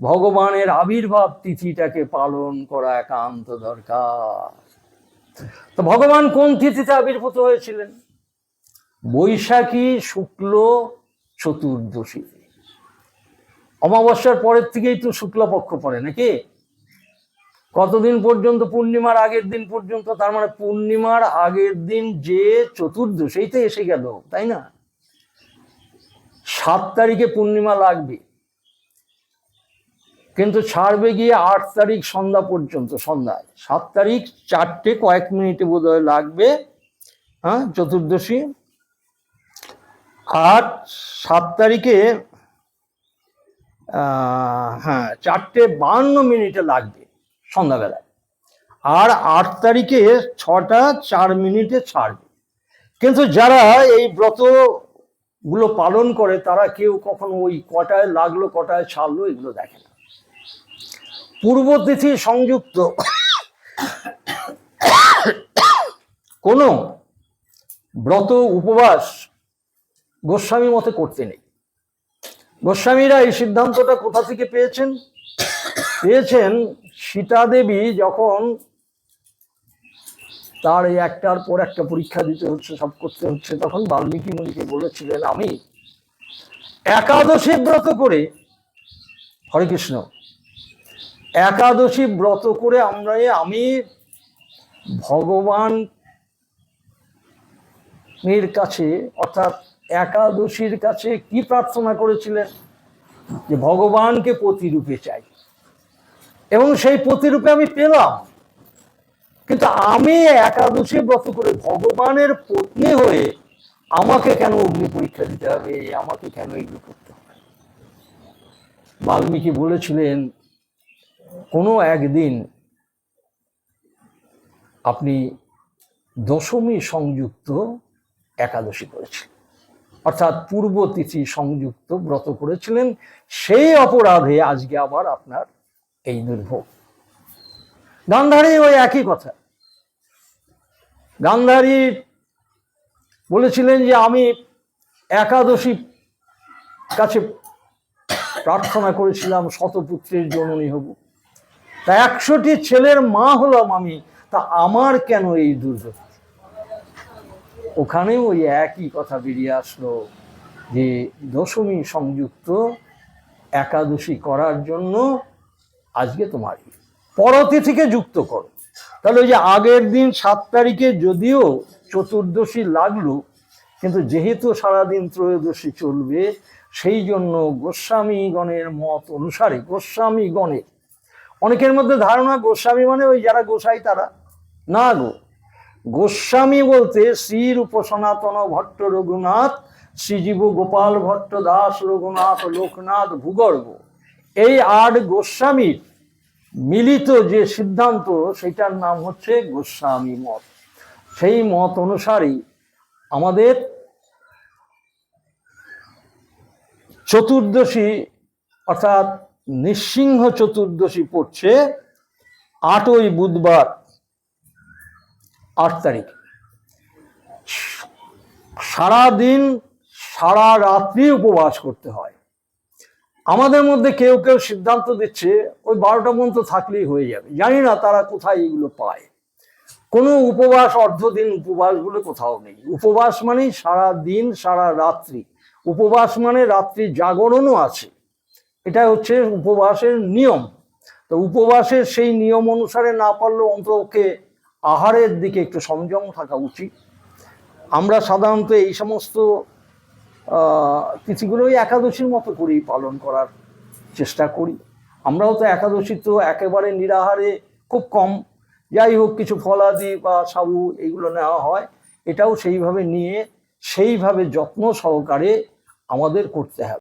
ভগবানের আবির্ভাব তিথিটাকে পালন করা একান্ত দরকার। তো ভগবান কোন তিথিতে আবির্ভূত হয়েছিলেন? বৈশাখী, শুক্ল, চতুর্দশী। অমাবস্যার পরের থেকেই তো শুক্লপক্ষ পড়ে নাকি? কতদিন পর্যন্ত পূর্ণিমার আগের দিন পর্যন্ত, তার মানে পূর্ণিমার আগের দিন যে চতুর্দশ এই তো এসে গেল, তাই না? সাত তারিখে পূর্ণিমা লাগবে। কিন্তু ছাড়বে গিয়ে আট তারিখ সন্ধ্যা পর্যন্ত, সন্ধ্যায়। সাত তারিখ, চারটে কয়েক মিনিটে বোধহয় লাগবে হ্যাঁ চতুর্দশী। আর সাত তারিখে হ্যাঁ চারটে বান্ন মিনিটে লাগবে সন্ধ্যাবেলায়। আর আট তারিখে ছটা চার মিনিটে ছাড়বে। কিন্তু যারা এই ব্রতগুলো পালন করে, তারা কেউ কখনো ওই কটায় লাগল, কটায় ছাড়লো, এগুলো দেখে না। পূর্ব তিথি সংযুক্ত। কোনো ব্রত উপবাস গোস্বামী মতে করতে নেই। গোস্বামীরা এই সিদ্ধান্তটা কোথা থেকে পেয়েছেন? পেয়েছেন সীতা দেবী যখন তার এই একটার পর একটা পরীক্ষা দিতে হচ্ছে, সব করতে হচ্ছে, তখন বাল্মীকি মুনিকে বলেছিলেন, আমি একাদশী ব্রত করে হরে কৃষ্ণ একাদশী ব্রত করে আমরা আমি ভগবান এর কাছে, অর্থাৎ একাদশীর কাছে কি প্রার্থনা করেছিলেন? যে ভগবানকে প্রতিরূপে চাই। এবং সেই প্রতিরূপে আমি পেলাম। কিন্তু আমি একাদশী ব্রত করে ভগবানের পত্নী হয়ে আমাকে কেন অগ্নি পরীক্ষা দিতে হবে? আমাকে কেন এগুলো করতে হবে? বাল্মীকি বলেছিলেন কোনো একদিন আপনি দশমী সংযুক্ত একাদশী করেছিলেন। অর্থাৎ পূর্ব তিথি সংযুক্ত ব্রত করেছিলেন। সেই অপরাধে আজকে আবার আপনার এই দুর্ভোগ। গান্ধারী ওই একই কথা। গান্ধারী বলেছিলেন যে, আমি একাদশী কাছে প্রার্থনা করেছিলাম, শতপুত্রের জননী হব। তা একশোটি ছেলের মা হলাম আমি, তা আমার কেন এই দুর্যোগ ওখানেও ওই একই কথা বেরিয়ে আসলো যে দশমী সংযুক্ত একাদশী করার জন্য আজকে তোমার পরতিথিকে যুক্ত করো। তাহলে ওই যে আগের দিন সাত তারিখে যদিও চতুর্দশী লাগল, কিন্তু যেহেতু সারাদিন ত্রয়োদশী চলবে, সেই জন্য গোস্বামীগণের মত অনুসারে, গোস্বামীগণের অনেকের মধ্যে ধারণা গোস্বামী মানে ওই যারা গোসাই তারা। না গো, গোস্বামী বলতে শ্রীরূপ সনাতন ভট্ট রঘুনাথ শ্রীজীব গোপাল ভট্ট দাস রঘুনাথ লোকনাথ ভূগর্ভ। এই আট গোস্বামীর মিলিত যে সিদ্ধান্ত সেটার নাম হচ্ছে গোস্বামী মত। সেই মত অনুসারেই আমাদের চতুর্দশী অর্থাৎ নৃসিংহ চতুর্দশী পড়ছে আটই বুধবার, আট তারিখ। সারাদিন, সারা রাত্রি উপবাস করতে হয়। আমাদের মধ্যে কেউ কেউ সিদ্ধান্ত দিচ্ছে, ওই বারোটা পর্যন্ত থাকলেই হয়ে যাবে। জানি না তারা কোথায় এগুলো পায়। কোনো উপবাস, অর্ধদিন উপবাস বলে কোথাও নেই। উপবাস মানেই সারা দিন সারা রাত্রি। উপবাস মানে রাত্রি জাগরণও আছে। এটা হচ্ছে উপবাসের নিয়ম। তো উপবাসের সেই নিয়ম অনুসারে না পারলেও অন্তপক্ষে আহারের দিকে একটু সংযম থাকা উচিত। আমরা সাধারণত এই সমস্ত তিথিগুলোই একাদশীর মতো করেই পালন করার চেষ্টা করি। আমরাও তো একাদশী তো একেবারে নিরাহারে খুব কম। যাই হোক, কিছু ফলাদি বা সাবু এইগুলো নেওয়া হয়, এটাও সেইভাবে নিয়ে সেইভাবে যত্ন সহকারে আমাদের করতে হবে।